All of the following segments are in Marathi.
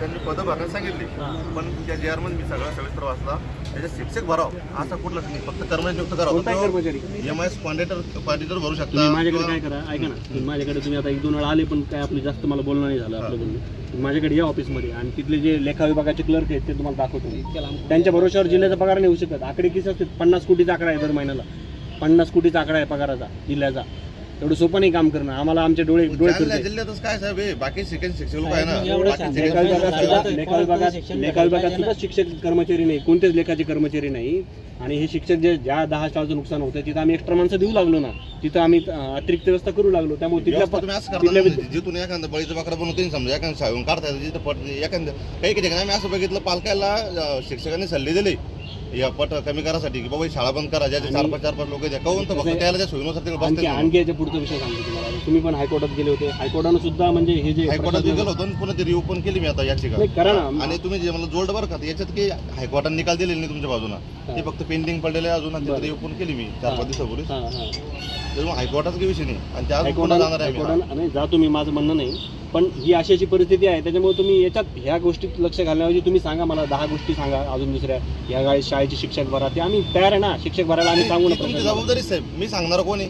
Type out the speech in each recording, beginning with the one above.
त्यांनी पदं भरण्यास सांगितली. पण त्या जे मध्ये मी सगळा सविस्तर वाचला. त्याच्यात शिक्षक भराव असा कुठलाच नाही. फक्त कर्मचारी नियुक्त करावं कर्मचारी? एम एस कॉन्ट्रॅक्टर कॉन्ट्रॅक्टर भरू तुम्ही शकता माझ्याकडे काय करा? ऐका ना. तुम्ही माझ्याकडे तुम्ही आता एक दोन वेळा आले पण काय आपलं जास्त मला बोलणं नाही झालं आपलं बोलणं माझ्याकडे या ऑफिसमध्ये. आणि तिथले जे लेखा विभागाचे क्लर्क आहेत ते तुम्हाला दाखवतो. त्यांच्या भरोश्यावर जिल्ह्याचा पगार नाही होऊ शकत. आकडे किती असते पन्नास कोटीचा आकडा आहे दर महिन्याला पन्नास कोटीचा आकडा आहे पगाराचा जिल्ह्याचा. एवढं सोपं नाही काम करणं. आम्हाला आमचे डोळे डोळे जालना फिरते. जिल्ह्यातच काय साहेब हे? बाकी शिक्षण शिक्षक लोक आहे ना. एवढं बाकी सांगा. शिक्षक- लेखा विभागात सुद्धा शिक्षण लेखा विभागात शिक्षण लेखा विभागात पाहिजे सुद्धा शिक्षक कर्मचारी नाही. कोणतेच लेखाचे कर्मचारी नाही. आणि हे शिक्षक जे ज्या दहा स्टारचं नुकसान होतं तिथं आम्ही एक्स्ट्रा माणसं देऊ लागलो ना. तिथं आम्ही अं, अतिरिक्त व्यवस्था करू लागलो. त्यामुळे तिथल्या व्यवस्था तुम्ही असं तिथल्या करता ना, जिथून एखादं बळीचं बकरा बनवतो ना समजा एखादं शाळून काढता येतं जिथं पट एखादं काही काही ठिकाणी आम्ही असं बघितलं पालकाला अं, शिक्षकांनी सल्ले दिले. या पट कमी करासाठी की बाबा ही शाळा बंद करा ज्याचे चार पाच चार पाच लोक द्या काहून तर फक्त त्याला त्या सोयीनुसार आणखी आणखी याच्या पुढचा विषय सांगतो तुम्हाला. तुम्ही पण हायकोर्टात गेले होते. हायकोर्टानं सुद्धा म्हणजे हे जे हायकोर्टात गेलो होतो आणि पुन्हा ते पण केली मी आता नाही करा ना. आणि तुम्ही जे मला जोड बरं का याच्यात की हायकोर्टाने निकाल दिलेले नाही तुमच्या बाजूला ते फक्त पेंडिंग पडलेले अजून पण केली मी चार पाच दिवसापूर्वी. त्याच्यामुळे हायकोर्टाचा विषय नाही. आणि त्या हायकोर्टानं जाणार आहे जा तुम्ही. माझं म्हणणं नाही. पण ही अशी अशी परिस्थिती आहे. त्याच्यामुळे तुम्ही याच्यात ह्या गोष्टीत लक्ष घालण्याऐवजी तुम्ही सांगा मला दहा गोष्टी सांगा अजून दुसऱ्या. या गाडी शाळेचे शिक्षक भरा ते आम्ही तयार आहे ना शिक्षक भरायला आम्ही सांगू ना तुमची प्रशासनाला. जबाबदारी साहेब मी सांगणार कोण आहे?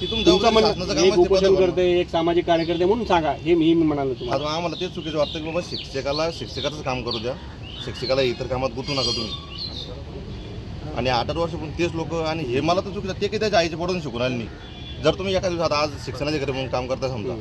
ती तुमची तुमचं जबाबदारी शासनाचं म्हणणं काम एक असते उपोषण. करते एक सामाजिक कार्यकर्ते म्हणून सांगा. हे मी मी म्हणालो तुम्हाला. आता आम्हाला तेच चुकीचं वाटतं की बाबा शिक्षकाला शिक्षकाचंच काम करू द्या. शिक्षकाला इतर कामात गुंतू नका तुम्ही. आणि आठ आठ वर्षापासून तेच लोक आणि हे मला तर चुकीचं ते की त्याच्या आईच्या पडून शिकून आले नाही. जर तुम्ही एखाद्या दिवसात आज शिक्षणाच्या घरी म्हणून काम करता समजा.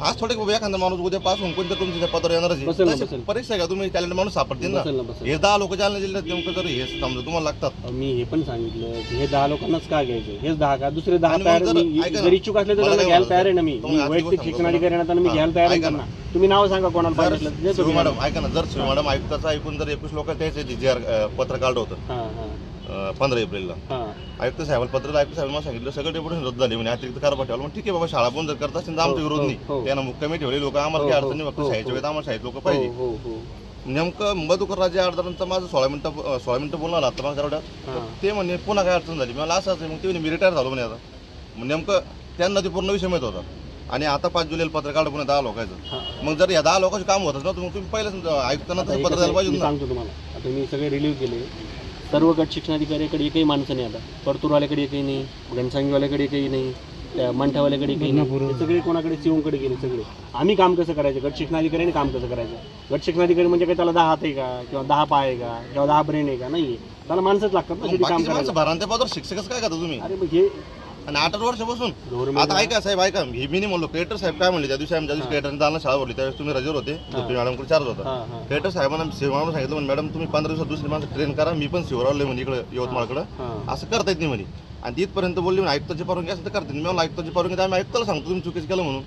आज थोडे एखादा माणूस उद्या पास होऊन कोणत्या तुमच्या येणारच तशी बसेल. परीक्षा का तुम्ही टॅलेंट माणूस सापडतील ना. हे दहा लोक जालना जिल्ह्यात नेमकं जर हे समजा तुम्हाला लागतात. मी हे पण सांगितलं की हे दहा लोकांनाच का घ्यायचे? हेच दहा का? दुसरे दहा तयार जर- इच्छुक असले तर त्यांना घ्यायला? तयार आहे ना मी. वैयक्तिक शिक्षणाधिकारी ना मी घ्यायला तयार आहे ना. त्यांना. तुम्ही नाव सांगा कोणाला पाहिजे मॅडम ऐका ना जर मॅडम आयुक्ताचं ऐकून जर एकवीस लोक त्याचे जे पत्र काढलं होतं. पंधरा एप्रिलला. आयुक्त साहेबाला पत्र आयुक्त साहेबांना सांगितलं सगळं डेप्युटेशन रद्द झाली. म्हणे अतिरिक्त कारभार ठेवला ठीक आहे बाबा शाळा बंद जर करत असेल तर आमचा हो, विरोध हो, नाही. हो. त्यांना मुक्कामी ठेवले लोक. आम्हाला काही अडचण नाही. फक्त शाळेच्या. वेळेत आम्हाला शाळेत लोक पाहिजे. नेमकं मधुकर राजे अर्धनंतर माझं सोळा मिनिटं सोळा मिनिटं बोलणार आता माझ्या हां. ते म्हणे पुन्हा काय अडचण झाली? मला असं मग ते मी रिटायर झालो म्हणे आता. मग नेमकं त्यांना ते पूर्ण विषय माहीत होता. आणि आता पाच जुलैला पत्र काढलं पुणे दहा लोकांचं. मग जर या दहा लोकांचं काम होतच ना तर मग तुम्ही पहिलेच आयुक्तांना पत्र द्यायला पाहिजे तुम्हाला. आता मी सगळे रिलीव्ह केले. सर्व गट शिक्षणाधिकाऱ्याकडे एकही माणसं नाही आता. परतूरवाल्याकडे एकही नाही घनसांगीवाल्याकडे एकही नाही त्या मंठावाल्याकडे एकही नाही. सगळे कोणाकडे? चिवूनकडे गेले सगळे. आम्ही काम कसं करायचं? गट शिक्षणाधिकाऱ्याने काम कसं करायचं? गट शिक्षणाधिकारी म्हणजे काय? त्याला दहा हात आहे का? किंवा दहा पाय आहे का? किंवा दहा ब्रेन आहे का? नाही त्याला माणसंच लागतात ना शेवटी काम पदावर शिक्षकच काय करता तुम्ही? अरे मग हे आणि आठ आठ वर्षापासून. आता ऐका साहेब ऐका. हे मी नाही म्हणलो क्रिएटर साहेब काय म्हणले? त्या दिवशी आम्ही ज्या दिवशी क्रिएटरने जाणं शाळा भरली त्यावेळेस तुम्ही रजेवर होते. झोपडी मॅडमकडे चार्ज होता. क्रिएटर साहेबांना शिवरावनं सांगितलं म्हणे मॅडम तुम्ही पंधरा दिवसात दुसरी माणसं ट्रेन करा मी पण शिवरावले म्हणजे इकडे यवतमाळकडं. असं करता येत नाही म्हणे. आणि तिथपर्यंत बोलली म्हणे आयुक्ताची परवानगी असेल तर करते. मी आयुक्ताची परवानगी आम्ही आयुक्ताला सांगतो तुम्ही चुकीचं केलं म्हणून.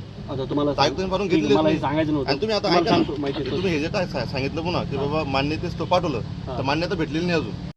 तुम्हाला आयुक्तांनी परवानगी आणि तुम्ही आता ऐका तुम्ही हे जे काय सांगितलं पुन्हा की बाबा मान्यतेच तो पाठवलं तर मान्यता भेटलेली नाही अजून.